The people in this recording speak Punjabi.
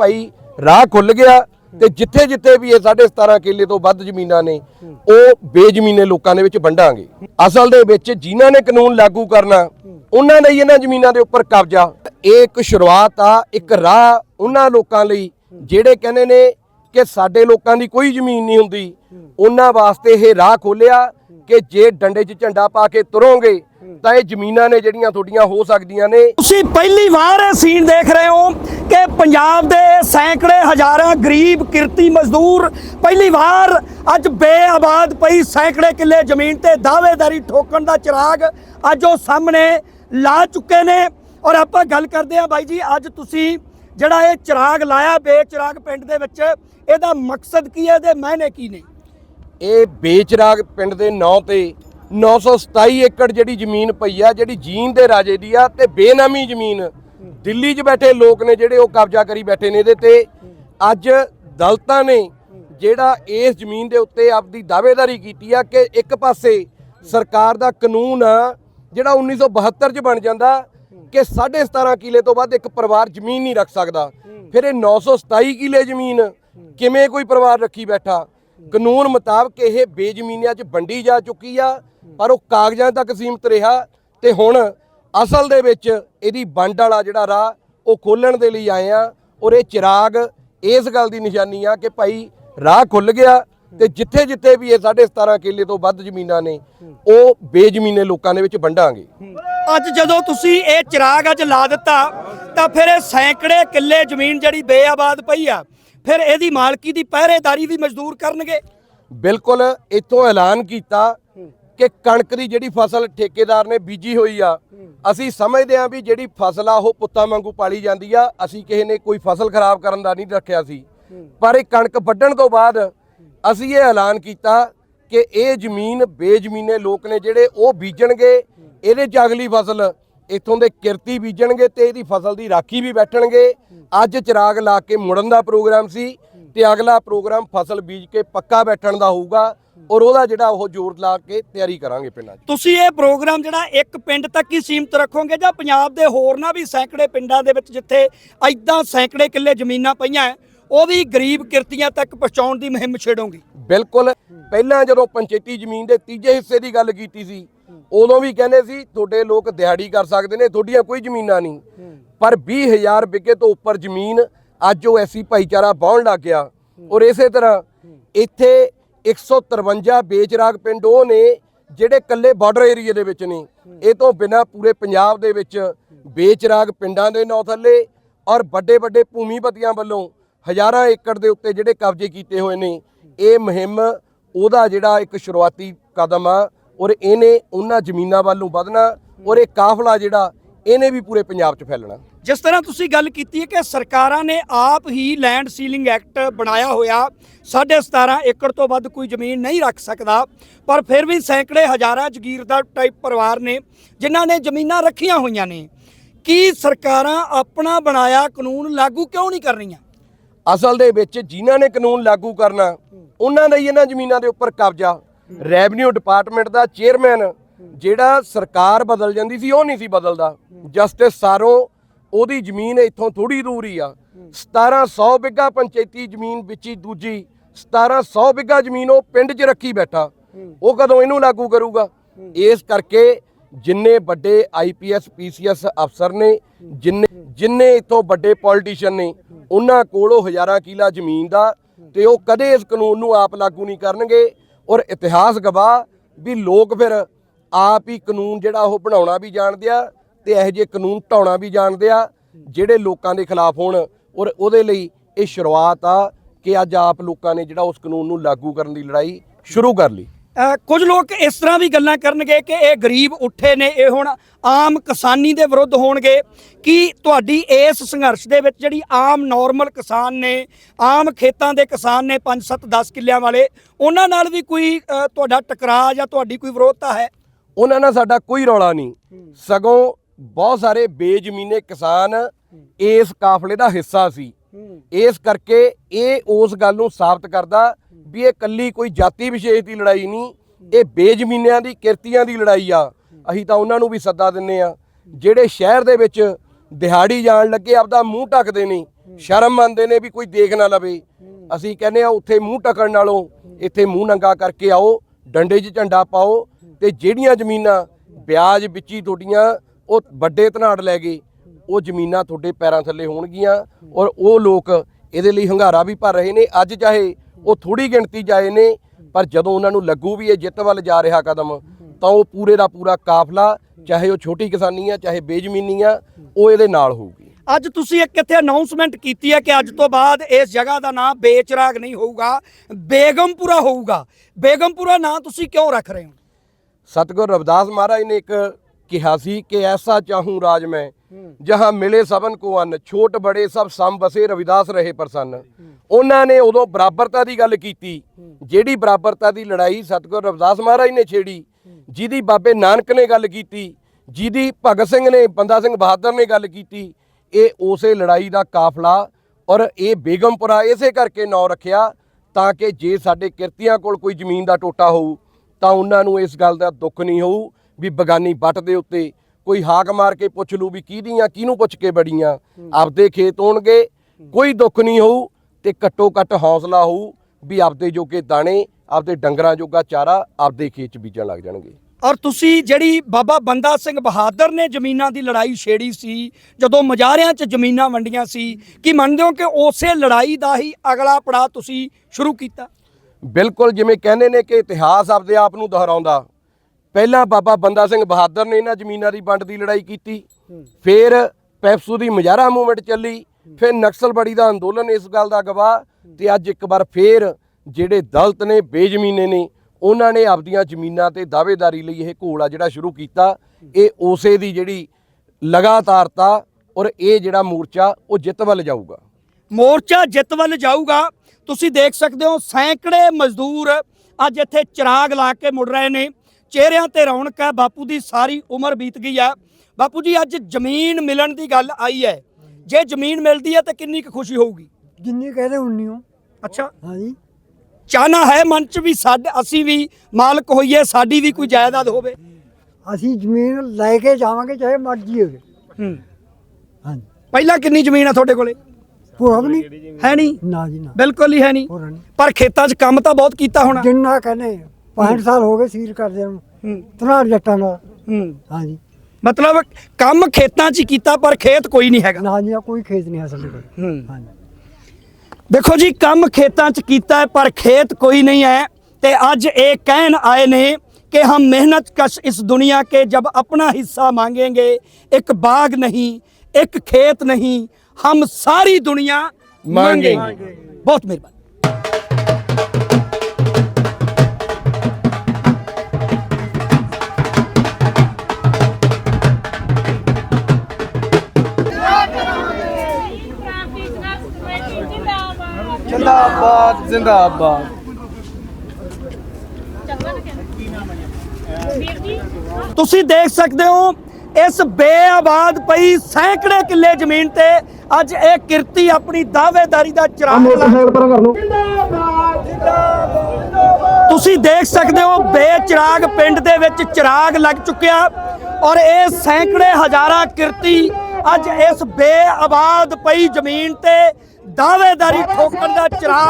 ਭਾਈ ਰਾਹ ਖੁੱਲ ਗਿਆ ਤੇ ਜਿੱਥੇ ਜਿੱਥੇ ਵੀ ਇਹ 17.5 ਕਿੱਲੇ ਤੋਂ ਵੱਧ ਜ਼ਮੀਨਾਂ ਨੇ, ਉਹ ਬੇਜ਼ਮੀਨੇ ਲੋਕਾਂ ਦੇ ਵਿੱਚ ਵੰਡਾਂਗੇ। ਅਸਲ ਦੇ ਵਿੱਚ ਜਿਨ੍ਹਾਂ ਨੇ ਕਾਨੂੰਨ ਲਾਗੂ ਕਰਨਾ, ਉਹਨਾਂ ਨੇ ਇਹਨਾਂ ਜ਼ਮੀਨਾਂ ਦੇ ਉੱਪਰ ਕਬਜ਼ਾ। ਇਹ ਇੱਕ ਸ਼ੁਰੂਆਤ ਆ, ਇੱਕ ਰਾਹ ਉਹਨਾਂ ਲੋਕਾਂ ਲਈ, ਜਿਹੜੇ ਕਹਿੰਦੇ ਨੇ ਕਿ ਸਾਡੇ ਲੋਕਾਂ ਦੀ ਕੋਈ ਜ਼ਮੀਨ ਨਹੀਂ ਹੁੰਦੀ। ਉਹਨਾਂ ਵਾਸਤੇ ਇਹ ਰਾਹ ਖੋਲਿਆ ਕਿ ਜੇ ਡੰਡੇ 'ਚ ਝੰਡਾ ਪਾ ਕੇ ਤੁਰੋਗੇ, ਤਾਂ ਇਹ ਜ਼ਮੀਨਾਂ ਨੇ ਜਿਹੜੀਆਂ ਤੁਹਾਡੀਆਂ ਹੋ ਸਕਦੀਆਂ ਨੇ। ਤੁਸੀਂ ਪਹਿਲੀ ਵਾਰ ਇਹ ਸੀਨ ਦੇਖ ਰਹੇ ਹੋ ਕਿ ਪੰਜਾਬ ਦੇ ਸੈਂਕੜੇ ਹਜ਼ਾਰਾਂ ਗਰੀਬ ਕਿਰਤੀ ਮਜ਼ਦੂਰ ਪਹਿਲੀ ਵਾਰ ਅੱਜ ਬੇਆਬਾਦ ਪਈ ਸੈਂਕੜੇ ਕਿੱਲੇ ਜ਼ਮੀਨ ਤੇ ਦਾਅਵੇਦਾਰੀ ਠੋਕਣ ਦਾ ਚਿਰਾਗ ਅੱਜ ਉਹ ਸਾਹਮਣੇ ਲਾ ਚੁੱਕੇ ਨੇ। ਔਰ ਆਪਾਂ ਗੱਲ ਕਰਦੇ ਹਾਂ ਬਾਈ ਜੀ, ਅੱਜ ਤੁਸੀਂ ਜਿਹੜਾ ਇਹ ਚਿਰਾਗ ਲਾਇਆ, ਬੇਚਿਰਾਗ ਪਿੰਡ ਦੇ ਵਿੱਚ, ਇਹਦਾ ਮਕਸਦ ਕੀ ਹੈ ਇਹਦੇ ਮਾਇਨੇ ਕੀ ਨੇ? ਇਹ ਬੇਚਿਰਾਗ ਪਿੰਡ ਦੇ ਨਾਂ ਤੇ 927 ਏਕੜ ਜਿਹੜੀ ਜ਼ਮੀਨ ਪਈ ਆ, ਜਿਹੜੀ ਜੀਨ ਦੇ ਰਾਜੇ ਦੀ ਆ ਤੇ ਬੇਨਾਮੀ ਜ਼ਮੀਨ ਦਿੱਲੀ 'ਚ ਬੈਠੇ ਲੋਕ ਨੇ ਜਿਹੜੇ ਉਹ ਕਬਜ਼ਾ ਕਰੀ ਬੈਠੇ ਨੇ ਇਹਦੇ ਤੇ। ਅੱਜ ਦਲਤਾਂ ਨੇ ਜਿਹੜਾ ਇਸ ਜ਼ਮੀਨ ਦੇ ਉੱਤੇ ਆਪਦੀ ਦਾਅਵੇਦਾਰੀ ਕੀਤੀ ਆ ਕਿ ਇੱਕ ਪਾਸੇ ਸਰਕਾਰ ਦਾ ਕਾਨੂੰਨ ਆ, ਜਿਹੜਾ 1972 'ਚ ਬਣ ਜਾਂਦਾ, ਕਿ 17.5 ਕਿਲੇ ਤੋਂ ਵੱਧ ਇੱਕ ਪਰਿਵਾਰ ਜ਼ਮੀਨ ਨਹੀਂ ਰੱਖ ਸਕਦਾ। ਫਿਰ ਇਹ 927 ਕਿਲੇ ਜ਼ਮੀਨ ਕਿਵੇਂ ਕੋਈ ਪਰਿਵਾਰ ਰੱਖੀ ਬੈਠਾ? ਕਾਨੂੰਨ ਮੁਤਾਬਕ ਇਹ ਬੇਜ਼ਮੀਨਿਆਂ 'ਚ ਵੰਡੀ ਜਾ ਚੁੱਕੀ ਆ, ਪਰ ਉਹ ਕਾਗਜ਼ਾਂ ਤੱਕ ਸੀਮਤ ਰਿਹਾ ਤੇ ਹੁਣ ਅਸਲ ਦੇ ਵਿੱਚ ਇਹਦੀ ਵੰਡ ਵਾਲਾ ਜਿਹੜਾ ਰਾਹ ਉਹ ਖੋਲਣ ਦੇ ਲਈ ਆਏ ਆ ਔਰ ਇਹ ਚਿਰਾਗ ਇਸ ਗੱਲ ਦੀ ਨਿਸ਼ਾਨੀ ਆ ਕਿ ਭਾਈ ਰਾਹ ਖੁੱਲ ਗਿਆ ਤੇ ਜਿੱਥੇ ਜਿੱਥੇ ਵੀ ਇਹ 17.5 ਕਿੱਲੇ ਤੋਂ ਵੱਧ ਜ਼ਮੀਨਾਂ ਨੇ ਉਹ ਬੇਜ਼ਮੀਨੇ ਲੋਕਾਂ ਦੇ ਵਿੱਚ ਵੰਡਾਂਗੇ। ਅੱਜ ਜਦੋਂ ਤੁਸੀਂ ਇਹ ਚਿਰਾਗ ਅੱਜ ਲਾ ਦਿੱਤਾ ਤਾਂ ਫਿਰ ਇਹ ਸੈਂਕੜੇ ਕਿੱਲੇ ਜ਼ਮੀਨ ਜਿਹੜੀ ਬੇਆਬਾਦ ਪਈ ਆ ਫਿਰ ਇਹਦੀ ਮਾਲਕੀ ਦੀ ਪਹਿਰੇਦਾਰੀ ਵੀ ਮਜ਼ਦੂਰ ਕਰਨਗੇ? ਬਿਲਕੁਲ ਇੱਥੋਂ ਐਲਾਨ ਕੀਤਾ ਕਿ ਕਣਕ ਦੀ ਜਿਹੜੀ ਫਸਲ ਠੇਕੇਦਾਰ ਨੇ ਬੀਜੀ ਹੋਈ ਆ ਅਸੀਂ ਸਮਝਦੇ ਹਾਂ ਵੀ ਜਿਹੜੀ ਫਸਲ ਆ ਉਹ ਪੁੱਤਾਂ ਵਾਂਗੂ ਪਾਲੀ ਜਾਂਦੀ ਆ। ਅਸੀਂ ਕਿਸੇ ਨੇ ਕੋਈ ਫਸਲ ਖਰਾਬ ਕਰਨ ਦਾ ਨਹੀਂ ਰੱਖਿਆ ਸੀ। ਪਰ ਇਹ ਕਣਕ ਵੱਢਣ ਤੋਂ ਬਾਅਦ ਅਸੀਂ ਇਹ ਐਲਾਨ ਕੀਤਾ ਕਿ ਇਹ ਜ਼ਮੀਨ ਬੇਜ਼ਮੀਨੇ ਲੋਕ ਨੇ ਜਿਹੜੇ ਉਹ ਬੀਜਣਗੇ ਇਹਦੇ 'ਚ ਅਗਲੀ ਫਸਲ ਇੱਥੋਂ ਦੇ ਕਿਰਤੀ ਬੀਜਣਗੇ ਤੇ ਇਹਦੀ ਫਸਲ ਦੀ ਰਾਖੀ ਵੀ ਬੈਠਣਗੇ। ਅੱਜ ਚਿਰਾਗ ਲਾ ਕੇ ਮੁੜਨ ਦਾ ਪ੍ਰੋਗਰਾਮ ਸੀ। ਤੇ ਅਗਲਾ ਪ੍ਰੋਗਰਾਮ ਫਸਲ ਬੀਜ ਕੇ ਪੱਕਾ ਬੈਠਣ ਦਾ ਹੋਊਗਾ ਔਰ ਉਹਦਾ ਜਿਹੜਾ ਉਹ ਜ਼ੋਰ ਲਾ ਕੇ ਤਿਆਰੀ ਕਰਾਂਗੇ ਪਿੰਡਾਂ 'ਚ। ਤੁਸੀਂ ਇਹ ਪ੍ਰੋਗਰਾਮ ਜਿਹੜਾ ਇੱਕ ਪਿੰਡ ਤੱਕ ਹੀ ਸੀਮਤ ਰੱਖੋਗੇ ਜਾਂ ਪੰਜਾਬ ਦੇ ਹੋਰਨਾਂ ਵੀ ਸੈਂਕੜੇ ਪਿੰਡਾਂ ਦੇ ਵਿੱਚ ਜਿੱਥੇ ਐਦਾਂ ਸੈਂਕੜੇ ਕਿੱਲੇ ਜ਼ਮੀਨਾਂ ਪਈਆਂ ਉਹ ਵੀ ਗਰੀਬ ਕਿਰਤੀਆਂ ਤੱਕ ਪਹੁੰਚਾਉਣ ਦੀ ਮੁਹਿੰਮ ਛੇੜੋਗੇ? ਬਿਲਕੁਲ। ਪਹਿਲਾਂ ਜਦੋਂ ਪੰਚਾਇਤੀ ਜ਼ਮੀਨ ਦੇ ਤੀਜੇ ਹਿੱਸੇ ਦੀ ਗੱਲ ਕੀਤੀ ਸੀ ਉਦੋਂ ਵੀ ਕਹਿੰਦੇ ਸੀ ਤੁਹਾਡੇ ਲੋਕ ਦਿਹਾੜੀ ਕਰ ਸਕਦੇ ਨੇ ਤੁਹਾਡੀਆਂ ਕੋਈ ਜ਼ਮੀਨਾਂ ਨਹੀਂ। ਪਰ 20000 ਵਿਗੇ ਤੋਂ ਉੱਪਰ ਜ਼ਮੀਨ ਅੱਜ ਉਹ ਐਸੀ ਭਾਈਚਾਰਾ ਬਾਹਣ ਲੱਗ ਗਿਆ। ਔਰ ਇਸੇ ਤਰ੍ਹਾਂ ਇੱਥੇ 153 ਬੇਚਰਾਗ ਪਿੰਡ ਉਹ ਨੇ, ਜਿਹੜੇ ਕੱਲੇ ਬਾਰਡਰ ਏਰੀਆ ਦੇ ਵਿੱਚ ਨੇ। ਇਹ ਤੋਂ ਬਿਨਾ ਪੂਰੇ ਪੰਜਾਬ ਦੇ ਵਿੱਚ ਬੇਚਰਾਗ ਪਿੰਡਾਂ ਦੇ ਨਾਂ ਥੱਲੇ ਔਰ ਵੱਡੇ ਵੱਡੇ ਭੂਮੀਪਤੀਆਂ ਵੱਲੋਂ ਹਜ਼ਾਰਾਂ ਏਕੜ ਦੇ ਉੱਤੇ ਜਿਹੜੇ ਕਬਜ਼ੇ ਕੀਤੇ ਹੋਏ ਨੇ, ਇਹ ਮੁਹਿੰਮ ਉਹਦਾ ਜਿਹੜਾ ਇੱਕ ਸ਼ੁਰੂਆਤੀ ਕਦਮ ਆ ਔਰ ਇਹਨੇ ਉਹਨਾਂ ਜ਼ਮੀਨਾਂ ਵੱਲ ਨੂੰ ਵਧਣਾ ਔਰ ਇਹ ਕਾਫਲਾ ਜਿਹੜਾ, ਇਹਨੇ ਵੀ ਪੂਰੇ ਪੰਜਾਬ 'ਚ ਫੈਲਣਾ। ਜਿਸ ਤਰ੍ਹਾਂ ਤੁਸੀਂ ਗੱਲ ਕੀਤੀ ਹੈ ਕਿ ਸਰਕਾਰਾਂ ਨੇ ਆਪ ਹੀ ਲੈਂਡ ਸੀਲਿੰਗ ਐਕਟ ਬਣਾਇਆ ਹੋਇਆ 17.5 ਏਕੜ ਤੋਂ ਵੱਧ ਕੋਈ ਜ਼ਮੀਨ ਨਹੀਂ ਰੱਖ ਸਕਦਾ, ਪਰ ਫਿਰ ਵੀ ਸੈਂਕੜੇ ਹਜ਼ਾਰਾਂ ਜ਼ਗੀਰਦਾਰ ਟਾਈਪ ਪਰਿਵਾਰ ਨੇ, ਜਿਨ੍ਹਾਂ ਨੇ ਜ਼ਮੀਨਾਂ ਰੱਖੀਆਂ ਹੋਈਆਂ ਨੇ। ਕੀ ਸਰਕਾਰਾਂ ਆਪਣਾ ਬਣਾਇਆ ਕਾਨੂੰਨ ਲਾਗੂ ਕਿਉਂ ਨਹੀਂ ਕਰ ਰਹੀਆਂ? ਅਸਲ ਦੇ ਵਿੱਚ ਜਿਨ੍ਹਾਂ ਨੇ ਕਾਨੂੰਨ ਲਾਗੂ ਕਰਨਾ, ਉਹਨਾਂ ਦਾ ਹੀ ਇਹਨਾਂ ਜ਼ਮੀਨਾਂ ਦੇ ਉੱਪਰ ਕਬਜ਼ਾ। ਰੈਵਨਿਊ ਡਿਪਾਰਟਮੈਂਟ ਦਾ ਚੇਅਰਮੈਨ ਜਿਹੜਾ ਸਰਕਾਰ ਬਦਲ ਜਾਂਦੀ ਸੀ, ਉਹ ਨਹੀਂ ਸੀ ਬਦਲਦਾ। ਜਸਟਿਸ ਸਾਰੋਂ ਉਹਦੀ ਜ਼ਮੀਨ ਇੱਥੋਂ ਥੋੜੀ ਦੂਰ ਹੀ ਆ। 1700 ਬਿੱਗਾ ਪੰਚਾਇਤੀ ਜ਼ਮੀਨ ਵਿੱਚ ਹੀ ਦੂਜੀ 1700 ਬਿੱਗਾ ਜ਼ਮੀਨ ਉਹ ਪਿੰਡ 'ਚ ਰੱਖੀ ਬੈਠਾ। ਉਹ ਕਦੋਂ ਇਹਨੂੰ ਲਾਗੂ ਕਰੂਗਾ? ਇਸ ਕਰਕੇ ਜਿੰਨੇ ਵੱਡੇ ਆਈਪੀਐਸ ਪੀਸੀਐਸ ਅਫਸਰ ਨੇ, ਜਿੰਨੇ ਜਿੰਨੇ ਇਥੋਂ ਵੱਡੇ ਪੋਲੀਟੀਸ਼ੀਅਨ ਨੇ, ਉਹਨਾਂ ਕੋਲ ਉਹ ਹਜ਼ਾਰਾਂ ਕਿਲਾ ਜ਼ਮੀਨ ਦਾ ਤੇ ਉਹ ਕਦੇ ਇਸ ਕਾਨੂੰਨ ਨੂੰ ਆਪ ਲਾਗੂ ਨਹੀਂ ਕਰਨਗੇ। ਔਰ ਇਤਿਹਾਸ ਗਵਾਹ ਵੀ ਲੋਕ ਫਿਰ ਆਪ ਹੀ ਕਾਨੂੰਨ ਜਿਹੜਾ ਉਹ ਬਣਾਉਣਾ ਵੀ ਜਾਣਦੇ ਆ ਤੇ ਇਹੋ ਜਿਹੇ ਕਾਨੂੰਨ ਢਾਉਣਾ ਵੀ ਜਾਣਦੇ ਆ ਜਿਹੜੇ ਲੋਕਾਂ ਦੇ ਖਿਲਾਫ ਹੋਣ ਔਰ ਉਹਦੇ ਲਈ ਇਹ ਸ਼ੁਰੂਆਤ ਆ ਕਿ ਅੱਜ ਆਪ ਲੋਕਾਂ ਨੇ ਜਿਹੜਾ ਉਸ ਕਾਨੂੰਨ ਨੂੰ ਲਾਗੂ ਕਰਨ ਦੀ ਲੜਾਈ ਸ਼ੁਰੂ ਕਰ ਲਈ। ਕੁਝ ਲੋਕ ਇਸ ਤਰ੍ਹਾਂ ਵੀ ਗੱਲਾਂ ਕਰਨਗੇ ਕਿ ਇਹ ਗਰੀਬ ਉੱਠੇ ਨੇ ਇਹ ਹੁਣ ਆਮ ਕਿਸਾਨੀ ਦੇ ਵਿਰੁੱਧ ਹੋਣਗੇ। ਕਿ ਤੁਹਾਡੀ ਇਸ ਸੰਘਰਸ਼ ਦੇ ਵਿੱਚ ਜਿਹੜੀ ਆਮ ਨਾਰਮਲ ਕਿਸਾਨ ਨੇ ਆਮ ਖੇਤਾਂ ਦੇ ਕਿਸਾਨ ਨੇ 5 7 10 ਕਿੱਲਿਆਂ ਵਾਲੇ ਉਹਨਾਂ ਨਾਲ ਵੀ ਕੋਈ ਤੁਹਾਡਾ ਟਕਰਾਅ ਜਾਂ ਤੁਹਾਡੀ ਕੋਈ ਵਿਰੋਧਤਾ ਹੈ? ਉਹਨਾਂ ਨਾਲ ਸਾਡਾ ਕੋਈ ਰੌਲਾ ਨਹੀਂ। ਸਗੋਂ ਬਹੁਤ ਸਾਰੇ ਬੇਜ਼ਮੀਨੇ ਕਿਸਾਨ ਇਸ ਕਾਫਲੇ ਦਾ ਹਿੱਸਾ ਸੀ। ਇਸ ਕਰਕੇ ਇਹ ਉਸ ਗੱਲ ਨੂੰ ਸਾਬਤ ਕਰਦਾ ਵੀ ਇਹ ਕੱਲੀ ਕੋਈ ਜਾਤੀ ਵਿਸ਼ੇਸ਼ ਦੀ ਲੜਾਈ ਨਹੀਂ ਇਹ ਬੇਜ਼ਮੀਨਿਆਂ ਦੀ ਕਿਰਤੀਆਂ ਦੀ ਲੜਾਈ ਆ। ਅਸੀਂ ਤਾਂ ਉਹਨਾਂ ਨੂੰ ਵੀ ਸੱਦਾ ਦਿੰਨੇ ਆ ਜਿਹੜੇ ਸ਼ਹਿਰ ਦੇ ਵਿੱਚ ਦਿਹਾੜੀ ਜਾਣ ਲੱਗੇ ਆਪਦਾ ਮੂੰਹ ਢੱਕਦੇ ਨੇ ਸ਼ਰਮ ਮੰਨਦੇ ਨੇ ਵੀ ਕੋਈ ਦੇਖ ਨਾ ਲਵੇ। ਅਸੀਂ ਕਹਿੰਦੇ ਆ ਉੱਥੇ ਮੂੰਹ ਟਕਣ ਨਾਲੋਂ ਇੱਥੇ ਮੂੰਹ ਨੰਗਾ ਕਰਕੇ ਆਓ ਡੰਡੇ 'ਚ ਝੰਡਾ ਪਾਓ ਤੇ ਜਿਹੜੀਆਂ ਜ਼ਮੀਨਾਂ ਵਿਆਜ ਵਿੱਚ ਤੁਹਾਡੀਆਂ ਉਹ ਵੱਡੇ ਧਨਾੜ ਲੈ ਗਏ ਉਹ ਜ਼ਮੀਨਾਂ ਤੁਹਾਡੇ ਪੈਰਾਂ ਥੱਲੇ ਹੋਣਗੀਆਂ ਔਰ ਉਹ ਲੋਕ ਇਹਦੇ ਲਈ ਹੰਗਾਰਾ ਵੀ ਭਰ ਰਹੇ ਨੇ ਅੱਜ ਚਾਹੇ ਉਹ ਥੋੜੀ ਗਿਣਤੀ ਜਾਏ ਨੇ ਪਰ ਜਦੋਂ ਉਹਨਾਂ ਨੂੰ ਲੱਗੂ ਵੀ ਇਹ ਜਿੱਤ ਵੱਲ ਜਾ ਰਿਹਾ ਕਦਮ ਤਾਂ ਉਹ ਪੂਰੇ ਦਾ ਪੂਰਾ ਕਾਫਲਾ ਚਾਹੇ ਉਹ ਛੋਟੀ ਕਿਸਾਨੀ ਆ ਚਾਹੇ ਬੇਜ਼ਮੀਨੀ ਆ ਉਹ ਇਹਦੇ ਨਾਲ ਹੋਊਗੀ। ਅੱਜ ਤੁਸੀਂ ਇੱਕ ਇੱਥੇ ਅਨਾਉਂਸਮੈਂਟ ਕੀਤੀ ਹੈ ਕਿ ਅੱਜ ਤੋਂ ਬਾਅਦ ਇਸ ਜਗ੍ਹਾ ਦਾ ਨਾਮ ਬੇਚਰਾਗ ਨਹੀਂ ਹੋਊਗਾ ਬੇਗਮਪੁਰਾ ਹੋਊਗਾ। ਬੇਗਮਪੁਰਾ ਨਾਂ ਤੁਸੀਂ ਕਿਉਂ ਰੱਖ ਰਹੇ ਹੋ? ਸਤਿਗੁਰ ਰਵਿਦਾਸ ਮਹਾਰਾਜ ਨੇ ਇੱਕ ਕਿਹਾ ਸੀ ਕਿ ਐਸਾ ਚਾਹੂੰ ਰਾਜ ਮੈਂ ਜਹਾਂ ਮਿਲੇ ਸਭਨ ਕੋ ਅੰਨ ਛੋਟ ਬੜੇ ਸਭ ਸਮ ਬਸੇ ਰਵਿਦਾਸ ਰਹੇ ਪ੍ਰਸੰਨ। ਉਹਨਾਂ ਨੇ ਉਦੋਂ ਬਰਾਬਰਤਾ ਦੀ ਗੱਲ ਕੀਤੀ ਜਿਹੜੀ ਬਰਾਬਰਤਾ ਦੀ ਲੜਾਈ ਸਤਿਗੁਰ ਰਵਿਦਾਸ ਮਹਾਰਾਜ ਨੇ ਛੇੜੀ ਜਿਹਦੀ ਬਾਬੇ ਨਾਨਕ ਨੇ ਗੱਲ ਕੀਤੀ ਜਿਹਦੀ ਭਗਤ ਸਿੰਘ ਨੇ ਬੰਦਾ ਸਿੰਘ ਬਹਾਦਰ ਨੇ ਗੱਲ ਕੀਤੀ ਇਹ ਉਸੇ ਲੜਾਈ ਦਾ ਕਾਫਲਾ ਔਰ ਇਹ ਬੇਗਮਪੁਰਾ ਇਸੇ ਕਰਕੇ ਨਾਂ ਰੱਖਿਆ ਤਾਂ ਕਿ ਜੇ ਸਾਡੇ ਕਿਰਤੀਆਂ ਕੋਲ ਕੋਈ ਜ਼ਮੀਨ ਦਾ ਟੋਟਾ ਹੋਊ ਤਾਂ ਉਹਨਾਂ ਨੂੰ ਇਸ ਗੱਲ ਦਾ ਦੁੱਖ ਨਹੀਂ ਹੋਊ ਵੀ ਬਗਾਨੀ ਵੱਟ ਦੇ ਉੱਤੇ ਕੋਈ ਹਾਕ ਮਾਰ ਕੇ ਪੁੱਛ ਲੂ ਵੀ ਕਿਹਦੀਆਂ ਕਿਹਨੂੰ ਪੁੱਛ ਕੇ ਬੜੀਆਂ? ਆਪਦੇ ਖੇਤ ਹੋਣਗੇ ਕੋਈ ਦੁੱਖ ਨਹੀਂ ਹੋਊ ਤੇ ਘੱਟੋ ਘੱਟ ਹੌਸਲਾ ਹੋਊ ਵੀ ਆਪਦੇ ਜੋਗੇ ਦਾਣੇ ਆਪਦੇ ਡੰਗਰਾਂ ਜੋਗਾ ਚਾਰਾ ਆਪਦੇ ਖੇਤ 'ਚ ਬੀਜਣ ਲੱਗ ਜਾਣਗੇ। ਔਰ ਤੁਸੀਂ ਜਿਹੜੀ ਬਾਬਾ ਬੰਦਾ ਸਿੰਘ ਬਹਾਦਰ ਨੇ ਜ਼ਮੀਨਾਂ ਦੀ ਲੜਾਈ ਛੇੜੀ ਸੀ ਜਦੋਂ ਮਜਾਰਿਆਂ 'ਚ ਜ਼ਮੀਨਾਂ ਵੰਡੀਆਂ ਸੀ ਕੀ ਮੰਨਦੇ ਹੋ ਕਿ ਉਸੇ ਲੜਾਈ ਦਾ ਹੀ ਅਗਲਾ ਪੜਾਅ ਤੁਸੀਂ ਸ਼ੁਰੂ ਕੀਤਾ? ਬਿਲਕੁਲ ਜਿਵੇਂ ਕਹਿੰਦੇ ਨੇ ਕਿ ਇਤਿਹਾਸ ਆਪਦੇ ਆਪ ਨੂੰ ਦੁਹਰਾਉਂਦਾ। ਪਹਿਲਾਂ ਬਾਬਾ ਬੰਦਾ ਸਿੰਘ ਬਹਾਦਰ ਨੇ ਇਹਨਾਂ ਜ਼ਮੀਨਾਂ ਦੀ ਵੰਡ ਦੀ ਲੜਾਈ ਕੀਤੀ। ਫਿਰ ਪੈਪਸੂ ਦੀ ਮਜਾਰਾ ਮੂਵਮੈਂਟ ਚੱਲੀ। ਫਿਰ ਨਕਸਲਬੜੀ ਦਾ ਅੰਦੋਲਨ ਇਸ ਗੱਲ ਦਾ ਗਵਾਹ। ਤੇ ਅੱਜ ਇੱਕ ਵਾਰ ਫੇਰ ਜਿਹੜੇ ਦਲਤ ਨੇ ਬੇਜ਼ਮੀਨੇ ਨੇ ਉਹਨਾਂ ਨੇ ਆਪਦੀਆਂ ਜ਼ਮੀਨਾਂ ਤੇ ਦਾਅਵੇਦਾਰੀ ਲਈ ਇਹ ਘੋਲ ਆ ਜਿਹੜਾ ਸ਼ੁਰੂ ਕੀਤਾ। ਇਹ ਉਸੇ ਦੀ ਜਿਹੜੀ ਲਗਾਤਾਰਤਾ ਔਰ ਇਹ ਜਿਹੜਾ ਮੋਰਚਾ ਉਹ ਜਿੱਤ ਵੱਲ ਜਾਊਗਾ। ਮੋਰਚਾ ਜਿੱਤ ਵੱਲ ਜਾਊਗਾ। ਤੁਸੀਂ ਦੇਖ ਸਕਦੇ ਹੋ ਸੈਂਕੜੇ ਮਜ਼ਦੂਰ ਅੱਜ ਇੱਥੇ ਚਿਰਾਗ ਲਾ ਕੇ ਮੁੜ ਰਹੇ ਨੇ। ਚਿਹਰਿਆਂ ਤੇ ਰੌਣਕ ਹੈ। ਬਾਪੂ ਦੀ ਸਾਰੀ ਉਮਰ ਬੀਤ ਗਈ ਹੈ। ਬਾਪੂ ਜੀ ਅੱਜ ਜ਼ਮੀਨ ਮਿਲਣ ਦੀ ਗੱਲ ਆਈ ਹੈ। ਜੇ ਜ਼ਮੀਨ ਮਿਲਦੀ ਹੈ ਤਾਂ ਕਿੰਨੀ ਕੁ ਖੁਸ਼ੀ ਹੋਊਗੀ? ਜਿੰਨੀ ਕਹਦੇ ਉਨੀ ਹੋ ਅੱਛਾ। ਹਾਂਜੀ। ਚਾਹਨਾ ਹੈ ਮਨ ਚ ਵੀ ਸਾਡੇ ਅਸੀਂ ਵੀ ਮਾਲਕ ਹੋਈਏ ਸਾਡੀ ਵੀ ਕੋਈ ਜਾਇਦਾਦ ਹੋਵੇ। ਅਸੀਂ ਜ਼ਮੀਨ ਲੈ ਕੇ ਜਾਵਾਂਗੇ ਚਾਹੇ ਮਰਜ਼ੀ ਹੋਵੇ। ਹੂੰ। ਹਾਂਜੀ। ਪਹਿਲਾਂ ਕਿੰਨੀ ਜ਼ਮੀਨ ਆ ਤੁਹਾਡੇ ਕੋਲੇ? ਪੂਰਾ ਵੀ ਨਹੀਂ। ਹੈ ਨਹੀਂ? ਨਾ ਜੀ ਨਾ। ਬਿਲਕੁਲ ਹੀ ਹੈ ਨਹੀਂ। ਪੂਰਾ ਨਹੀਂ। ਪਰ ਖੇਤਾਂ 'ਚ ਕੰਮ ਤਾਂ ਬਹੁਤ ਕੀਤਾ ਹੋਣਾ। ਜਿੰਨਾ ਕਹਿੰਦੇ 65 ਸਾਲ ਹੋ ਗਏ ਸੀਰ ਕਰਦੇ ਨੂੰ ਹੂੰ ਤਨਾੜ ਜੱਟਾਂ ਨਾਲ ਹੂੰ ਹਾਂਜੀ ਮਤਲਬ ਕੰਮ ਖੇਤਾਂ 'ਚ ਹੀ ਕੀਤਾ ਪਰ ਖੇਤ ਕੋਈ ਨਹੀਂ ਹੈਗਾ ਨਾ ਜੀ ਨਾ ਕੋਈ ਖੇਤ ਨਹੀਂ ਹੈ ਸਾਡੇ ਕੋਲ ਹੂੰ ਹਾਂਜੀ ਦੇਖੋ ਜੀ ਕੰਮ ਖੇਤਾਂ 'ਚ ਕੀਤਾ ਹੈ ਪਰ ਖੇਤ ਕੋਈ नहीं है ਤੇ ਅੱਜ ਇਹ ਕਹਿਣ ਆਏ ਨੇ कि हम मेहनत कश इस दुनिया के जब अपना हिस्सा मांगेंगे एक बाग नहीं एक खेत नहीं हम सारी दुनिया मांगेंगे। मांगेंगे बहुत मेहरबानी ਜਿੰਦਾਬਾਦ ਜਿੰਦਾਬਾਦ। ਤੁਸੀਂ ਦੇਖ ਸਕਦੇ ਹੋ ਇਸ ਬੇਆਬਾਦ ਪਈ ਸੈਂਕੜੇ ਕਿੱਲੇ ਜ਼ਮੀਨ ਤੇ ਅੱਜ ਇਹ ਕਿਰਤੀ ਆਪਣੀ ਦਾਅਵੇਦਾਰੀ ਦਾ ਚਿਰਾਗ ਤੁਸੀਂ ਦੇਖ ਸਕਦੇ ਹੋ ਬੇਚਿਰਾਗ ਪਿੰਡ ਦੇ ਵਿੱਚ ਚਿਰਾਗ ਲੱਗ ਚੁੱਕਿਆ ਔਰ ਇਹ ਸੈਂਕੜੇ ਹਜ਼ਾਰਾਂ ਕਿਰਤੀ ਅੱਜ ਇਸ ਬੇਆਬਾਦ ਪਈ ਜ਼ਮੀਨ ਤੇ ਦਾਅਵੇਦਾਰੀ ਠੋਕਣ ਦਾ ਚਿਰਾਗ